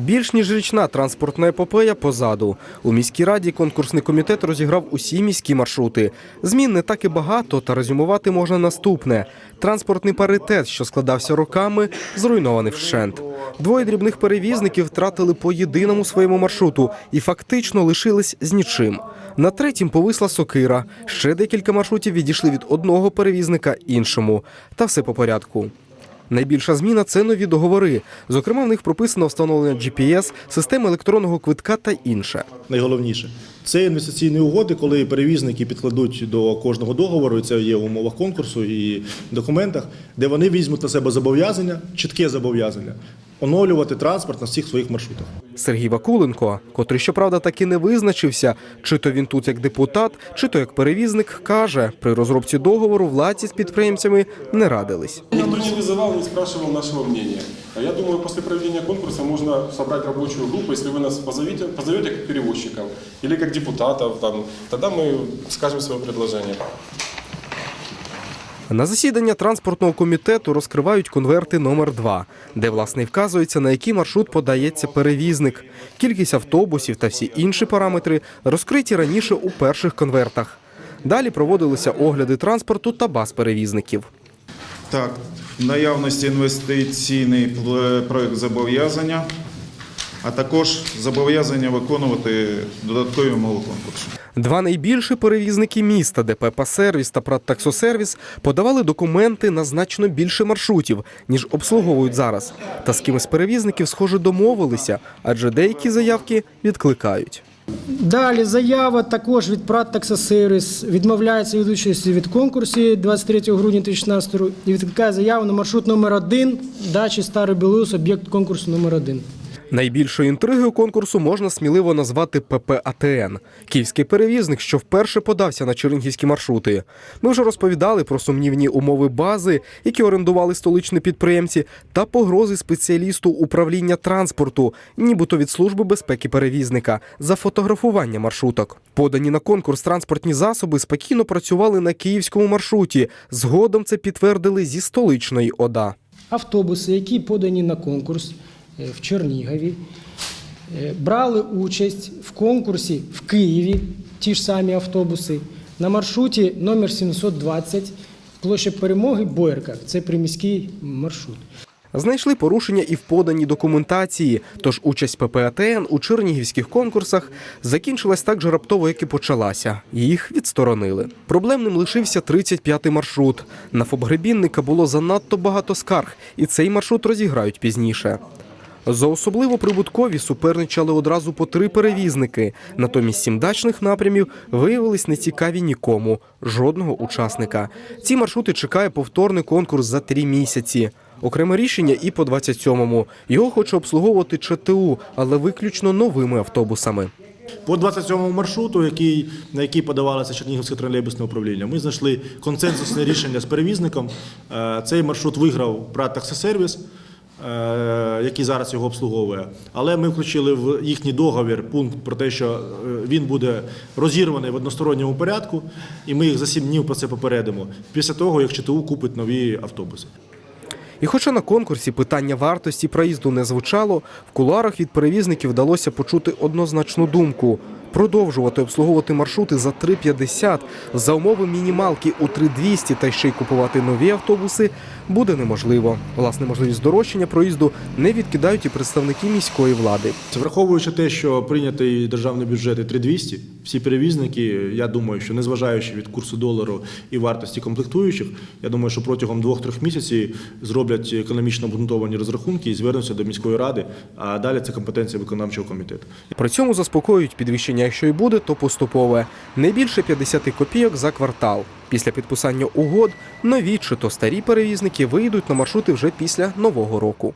Більш ніж річна транспортна епопея позаду. У міській раді конкурсний комітет розіграв усі міські маршрути. Змін не так і багато, та резюмувати можна наступне: транспортний паритет, що складався роками, зруйнований вщент. Двоє дрібних перевізників втратили по єдиному своєму маршруту і фактично лишились з нічим. На третім повисла сокира. Ще декілька маршрутів відійшли від одного перевізника іншому. Та все по порядку. Найбільша зміна це нові договори. Зокрема, в них прописано встановлення GPS, системи електронного квитка та інше. найголовніше. Це інвестиційні угоди, коли перевізники підкладуть до кожного договору, і це є в умовах конкурсу і документах, де вони візьмуть на себе зобов'язання, чітке зобов'язання, оновлювати транспорт на всіх своїх маршрутах. Сергій Вакуленко, котрий, щоправда, таки не визначився, чи то він тут як депутат, чи то як перевізник, каже, при розробці договору владці з підприємцями не радились. Никто не вызывал, не спрашивал нашего мнения. А Я думаю, после проведения конкурса можно собрать рабочую группу, если вы нас позовете, позовете как перевозчиков или как депутатов, там, тогда мы скажем свое предложение. На засідання транспортного комітету розкривають конверти номер 2 де власне вказується, на який маршрут подається перевізник. Кількість автобусів та всі інші параметри розкриті раніше у перших конвертах. Далі проводилися огляди транспорту та баз перевізників. Так, наявності інвестиційний проект зобов'язання, а також зобов'язання виконувати додаткові умови конкурсу. Два найбільші перевізники міста ДП «Пасервіс» та «Прадтаксосервіс» подавали документи на значно більше маршрутів, ніж обслуговують зараз. Та з кимось перевізників, схоже, домовилися, адже деякі заявки відкликають. Далі заява також від ПРАТ «Таксосервіс» відмовляється від участі від конкурсі 23 грудня 2016 року і відкликає заяву на маршрут номер 1 дачі Старий Білоус, об'єкт конкурсу номер 1 Найбільшою інтригою конкурсу можна сміливо назвати ПП АТН – київський перевізник, що вперше подався на чернігівські маршрути. Ми вже розповідали про сумнівні умови бази, які орендували столичні підприємці, та погрози спеціалісту управління транспорту, нібито від служби безпеки перевізника, за фотографування маршруток. Подані на конкурс транспортні засоби спокійно працювали на київському маршруті. Згодом це підтвердили зі столичної ОДА. Автобуси, які подані на конкурс в Чернігові, е, брали участь в конкурсі в Києві, ті ж самі автобуси, на маршруті номер 720, площа перемоги Боярка. Це приміський маршрут. Знайшли порушення і в поданій документації. Тож участь ППАТН у чернігівських конкурсах закінчилась так же раптово, як і почалася. Їх відсторонили. Проблемним лишився 35-й маршрут. На ФОБ-гребінника було занадто багато скарг, і цей маршрут розіграють пізніше. За особливо прибуткові суперничали одразу по три перевізники. Натомість сім дачних напрямів виявились нецікаві нікому, жодного учасника. Ці маршрути чекає повторний конкурс за три місяці. Окреме рішення і по 27-му. Його хоче обслуговувати ЧТУ, але виключно новими автобусами. По 27-му маршруту, який, на який подавалося Чернігівське тролейбусне управління, ми знайшли консенсусне рішення з перевізником. Е, Цей маршрут виграв ПРАТ «Таксосервіс», е, який зараз його обслуговує. Але ми включили в їхній договір пункт про те, що е, він буде розірваний в односторонньому порядку, і ми їх за 7 днів про це попередимо. Після того, як ЧТУ купить нові автобуси. І хоча на конкурсі питання вартості проїзду не звучало, в кулуарах від перевізників вдалося почути однозначну думку. Продовжувати обслуговувати маршрути за 3,50 за умови мінімалки у 3,200 та ще й купувати нові автобуси буде неможливо. Власне, можливість здорожчання проїзду не відкидають і представники міської влади. Враховуючи те, що прийнятий державний бюджет і 3200, всі перевізники, я думаю, що незважаючи від курсу долару і вартості комплектуючих, я думаю, що протягом двох-трьох місяців зроблять економічно обґрунтовані розрахунки і звернуться до міської ради. А далі це компетенція виконавчого комітету. При цьому заспокоюють підвищення, якщо і буде, то поступове. Не більше 50 копійок за квартал. Після підписання угод нові чи то старі перевізники вийдуть на маршрути вже після нового року.